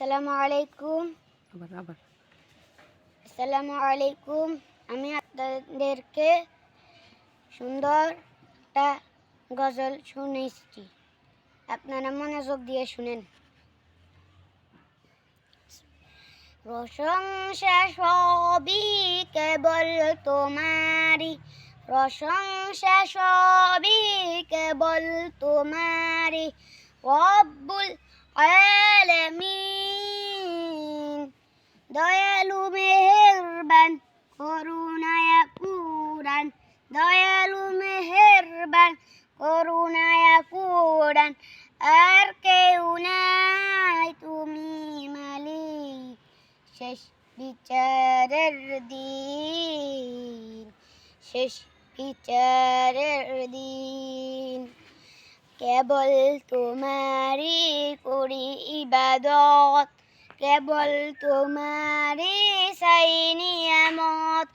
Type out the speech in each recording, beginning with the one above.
আসসালামু আলাইকুম। আবার আবার। আসসালামু আলাইকুম। আমি আপনাদেরকে সুন্দর একটা গজল শুনেছি। আপনারা মনোযোগ দিয়ে শুনেন। প্রশংসা সবই কেবল তোমারি প্রশংসা সবই কেবল তোমারি রব্বুল আলামিন দয়ালু মেহেরবান, করুণায়া পুরান দয়ালু মেহেরবান, করুণায়া পুরান আর কেউ নাই তুমি মালিক। শেষ বিচারের দিন। শেষ বিচারের দিন। কেবল তোমারি করি ইবাদত। কেবল তোমারি সাই নিয়ামত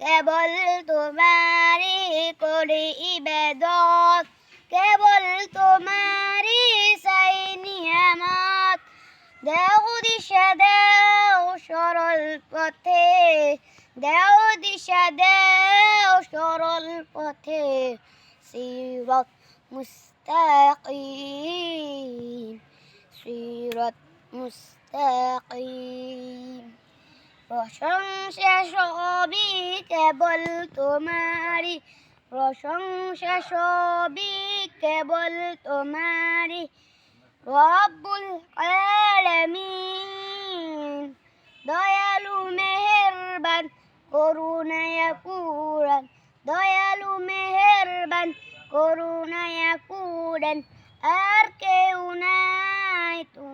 কেবল তোমারি করি ইবাদত, কেবল তোমারি সাই নিয়ামত দেও দিশা, দেও সরল পথে, দেও দিশা, দেও সরল পথে, সিরত মুস্তাকিম, সিরত মুস্তাকিম প্রশংসা সবই কেবল তোমারি প্রশংসা সবই কেবল তোমারি রব্বুল আলামিন দয়ালু মেহেরবান করুণায়া পুরান দয়ালু মেহেরবান করুণায়া পুরান আর কেউ নাই তুমি